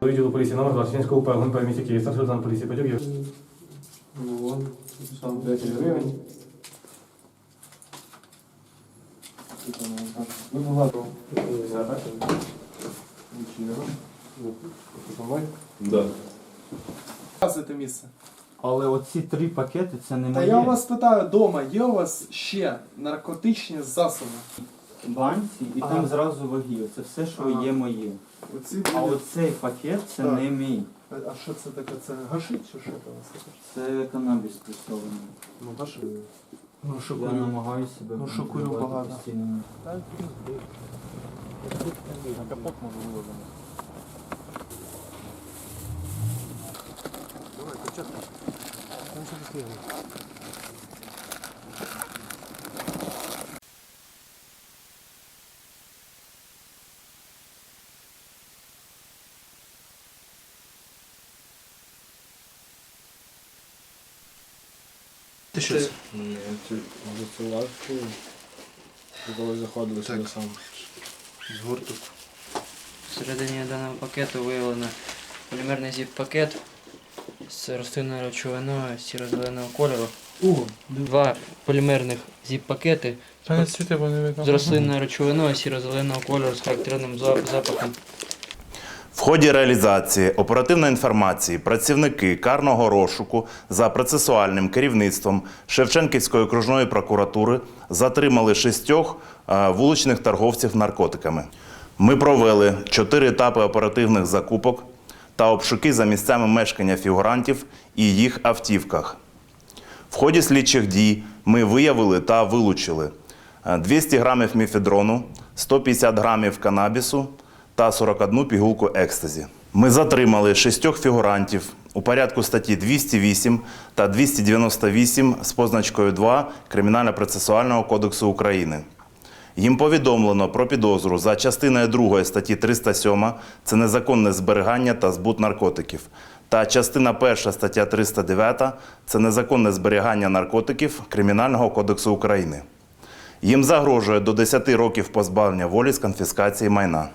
До відділу поліції номер 2 УП ГУНП в місті Київ. Старший лейтенант поліції Петюк є. Ну, вон, сам 5 гривень. Ви багато. Да. Це місце. Але оці три пакети це не Та моє. я вас питаю, вдома є у вас ще наркотичні засоби? Банці і Ага. там зразу ваги. Це все, що Ага. є моє. Оці А були- оцей пакет це Так. не мій. А а що це таке? Це гашить чи що це? Це канабіс пресований. Ну, гашить. Ну, що Я курю? намагаюся себе Ну, що курю контролювати багато. постійно. Ти що? Ні, ти зацілав, коли заходили сюди сам. Згорток. Всередині даного пакету виявлено полімерний зіп-пакет з рослинною речовиною сіро-зеленого кольору. О, Два полімерних зіп-пакети Та не світи, бо не видно. з рослинною речовиною сіро-зеленого кольору з характерним за- запахом. Ході реалізації оперативної інформації працівники карного розшуку за процесуальним керівництвом Шевченківської окружної прокуратури затримали шістьох е, вуличних торговців наркотиками. Ми провели чотири етапи оперативних закупок та обшуки за місцями мешкання фігурантів і їх автівках. В ході слідчих дій ми виявили та вилучили е, 200 грамів міфедрону, 150 грамів канабісу та 41 пігулку екстазі. Ми затримали шістьох фігурантів у порядку статті 208 та 298 з позначкою 2 Кримінально-процесуального кодексу України. Їм повідомлено про підозру за частиною 2 статті 307 це незаконне зберігання та збут наркотиків. Та частина 1 стаття 309 це незаконне зберігання наркотиків Кримінального кодексу України. Їм загрожує до 10 років позбавлення волі з конфіскації майна.